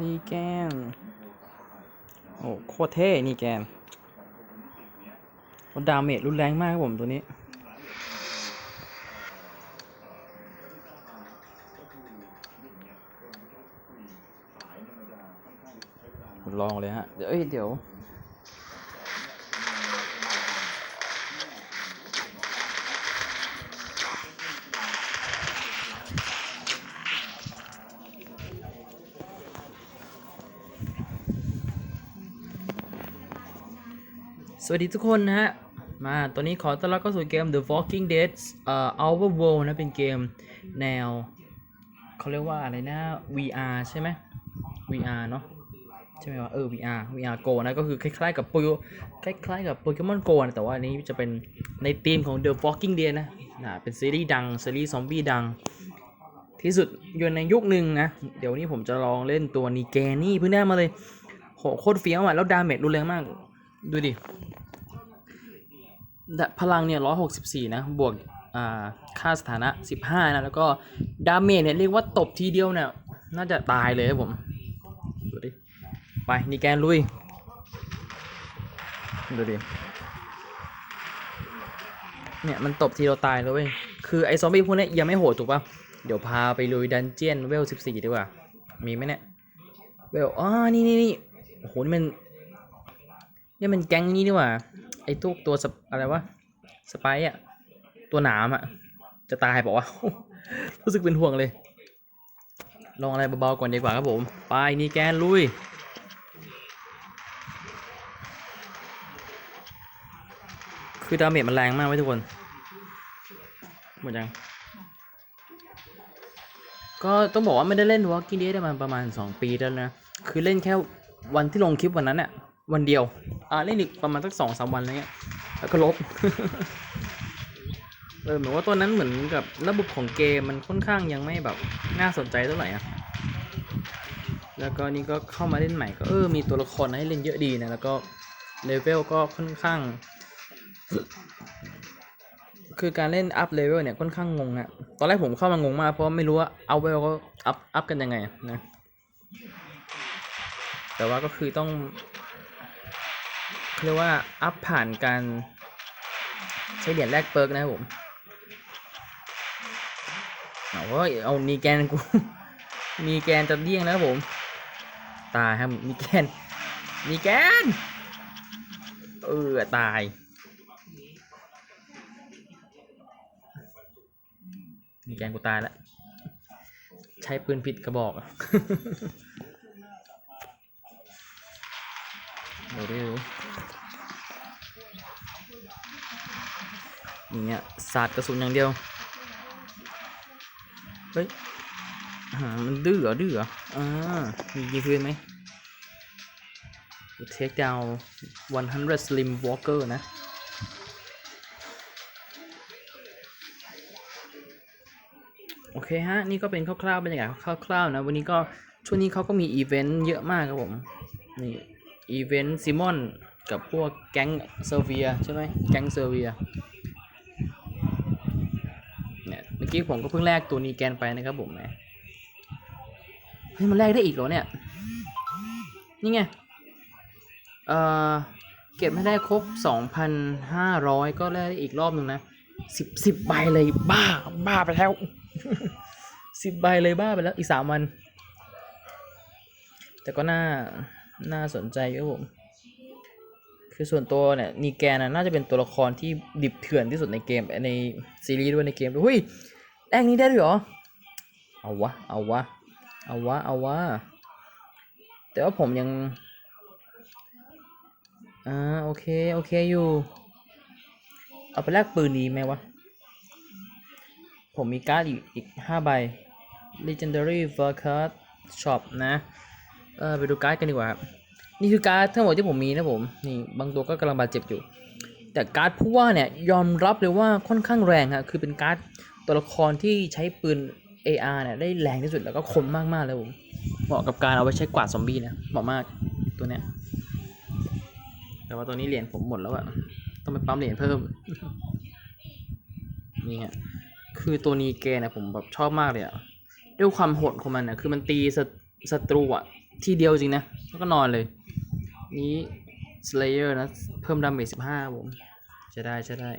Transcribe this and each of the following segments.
นี่แกนโอ้โคตรเท่นี่แกนดาเมจรุนแรงมากครับผมตัวนี้ ลองเลยฮะ เดี๋ยวเดี๋ยว สวัสดีทุกคนนะฮะ มาตอนนี้ขอต้อนรับเข้าสู่เกม The Walking Dead เอ่อ Our World นะ เป็นเกมแนว เขาเรียกว่าอะไรนะ VR ใช่ไหม VR เนาะใช่ไหมวะเออ VR VR Go นะ ก็คือคล้ายๆกับโปโยคล้ายๆกับโปเกมอน Go นะ แต่ว่าอันนี้จะเป็นในธีมของ The Walking Dead นะนะเป็นซีรีส์ดัง ซีรีส์ซอมบี้ดัง ที่สุดอยู่ในยุคหนึ่งนะ เดี๋ยวนี้ผมจะลองเล่นตัวนีแกนี่เพิ่งได้มาเลยโหโคตรเฟี้ยวอะแล้วดาเมจรุนแรงมาก ดูดิพลังเนี่ยร้อยหกสิบสี่นะ บวกอ่าค่าสถานะสิบห้านะ แล้วก็ดาเมจเนี่ยเรียกว่าตบทีเดียวเนี่ย น่าจะตายเลยครับผม ดูดิ ไป นี่แกนลุย ดูดิ เนี่ยมันตบทีเราตายเลยเว้ย คือไอ้ซอมบี้พวกเนี้ยยังไม่โหดถูกป่ะเดี๋ยวพาไปลุยดันเจียนเวลสิบสี่ดีกว่า มีไหมเนี่ย เวลอ๋อนี่นี่นี่โอ้โห นี่มัน นี่มันแก๊งนี้นี่หว่า ไอ้ตัวตัวสปอะไรวะ สไปอะตัวหนามอะจะตายบอกว่ารู้สึกเป็นห่วงเลย ลองอะไรเบาๆก่อนดีกว่าครับผม ไปนี่แกนลุย คือดาเมจมันแรงมากไว้ทุกคน หมดยัง ก็ต้องบอกว่าไม่ได้เล่น Walking Dead ได้มาประมาณ 2 ปีแล้วนะ คือเล่นแค่วันที่ลงคลิปวันนั้นอะวันเดียว อ่าเล่นอีกประมาณสักสองสามวันอะไรเงี้ยแล้วก็ลบเออเหมือนว่าตัวนั้นเหมือนกับระบบของเกมมันค่อนข้างยังไม่แบบน่าสนใจเท่าไหร่อะแล้วก็นี่ก็เข้ามาเล่นใหม่ก็เออมีตัวละครให้เล่นเยอะดีนะแล้วก็เลเวลก็ค่อนข้าง คือการเล่นอัพเลเวลเนี่ยค่อนข้างงงอะตอนแรกผมเข้ามางงมากเพราะไม่รู้ว่าเอาเวลเขาอัพอัพกันยังไงนะแต่ว่าก็คือต้อง เรียกว่าอัพผ่านการใช้เหรียญแลกเปิร์กนะครับผมเอาเว้ยเอานีแกนกูนีแกนจะเดี้ยงแล้วผม ตายครับนีแกนนีแกนเออตายนีแกนกูตายแล้วใช้ปืนผิดกระบอก อะเดี๋ยวดูอย่างเงี้ยสาดกระสุนอย่างเดียว เฮ้ยมันดื้อเหรอดื้อเหรออ่ามียิงคืนไหม Take down 100 Slim Walker นะโอเคฮะ นี่ก็เป็นคร่าวๆบรรยากาศคร่าวๆนะ วันนี้ก็ช่วงนี้เขาก็มีอีเวนต์เยอะมากครับผม นี่ อีเวนต์ซิมอนกับพวกแก๊งเซอร์เวียใช่ไหมแก๊งเซอร์เวียเนี่ยเมื่อกี้ผมก็เพิ่งแลกตัวนี้แกนไปนะครับผมแหมเฮ้ยมันแลกได้อีกเหรอเนี่ย นี่ไง เอ่อ เก็บให้ได้ครบ 2,500 ก็แลกได้อีกรอบหนึ่งนะสิบสิบใบเลยบ้า บ้าไปแล้วสิบใบเลยบ้าไปแล้วอีกสามวัน แต่ก็น่า น่าสนใจครับผม คือส่วนตัวเนี่ยนีแกนน่ะน่าจะเป็นตัวละครที่ดิบเถื่อนที่สุดในเกมในซีรีส์ด้วยในเกมด้วยหุ้ยแรกนี้ได้ด้วยเหรอ เอาวะ เอาวะ เอาวะ เอาวะ แต่ว่าผมยัง อ่า โอเค โอเคอยู่ เอาไปแลกปืนดีไหมวะ ผมมีการ์ดอีกอีกห้าใบ Legendary v a r c a r d Shop นะ เออไปดูการ์ดกันดีกว่าครับนี่คือการ์ดทั้งหมดที่ผมมีนะผมนี่บางตัวก็กำลังบาดเจ็บอยู่ แต่การ์ดผู้ว่าเนี่ยยอมรับเลยว่าค่อนข้างแรงฮะคือเป็นการ์ดตัวละครที่ใช้ปืน AR เนี่ยได้แรงที่สุดแล้วก็คมมากๆเลยผมเหมาะกับการเอาไว้ใช้กวาดซอมบี้นะเหมาะมากตัวเนี้ยแต่ว่าตัวนี้เหรียญผมหมดแล้วอะต้องไปปั๊มเหรียญเพิ่มนี่ฮะคือตัวนี้เกเนะผมแบบชอบมากเลยอะด้วยความโหดของมันนะคือมันตีศัศัตรูอะ ทีเดียวจริงนะ แล้วก็นอนเลย นี้ Slayer นะ เพิ่มดาเมจ15ผม จะได้จะได้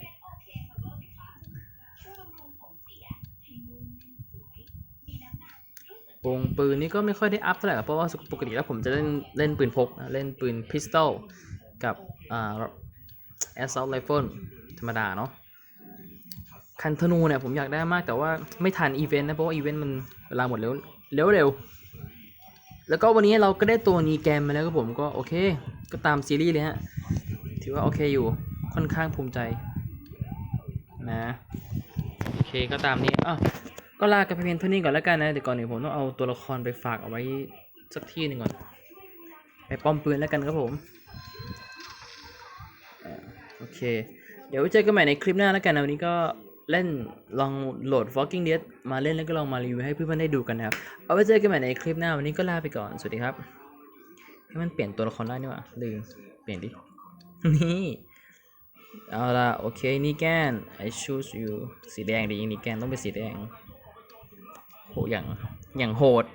วงปืนนี่ก็ไม่ค่อยได้อัพเท่าไหร่เพราะว่าปกติแล้วผมจะเล่นเล่นปืนพกนะเล่นปืนพิสตอลกับอ่า assault rifle ธรรมดาเนาะคันธนูเนี่ยผมอยากได้มากแต่ว่าไม่ทันอีเวนต์นะ เพราะว่าอีเวนต์มันเวลาหมดเร็วเร็วเร็ว แล้วก็วันนี้เราก็ได้ตัวนีแกมมาแล้วก็ผมก็โอเค ก็ตามซีรีส์เลยฮะ ถือว่าโอเคอยู่ค่อนข้างภูมิใจนะโอเคก็ตามนี้อะก็ลากันไปเพียงเท่านี้ก่อนแล้วกันนะเดี๋ยวก่อนอื่นผมต้องเอาตัวละครไปฝากเอาไว้สักที่หนึ่งก่อน ไปป้อมปืนแล้วกันครับผมโอเค เดี๋ยวเจอกันใหม่ในคลิปหน้าแล้วกันนะวันนี้ก็ เล่นลองโหลด Walking Dead มาเล่นแล้วก็ลองมารีวิวให้เพื่อนๆได้ดูกันนะครับ เอาไว้เจอกันใหม่ในคลิปหน้า วันนี้ก็ลาไปก่อน สวัสดีครับ ให้มันเปลี่ยนตัวละครได้นี่หว่าลืมเปลี่ยนดิ นี่ เอาละโอเค นี่แกน I choose you สีแดงดีนี่แกนต้องเป็นสีแดงโหอย่างอย่างโหด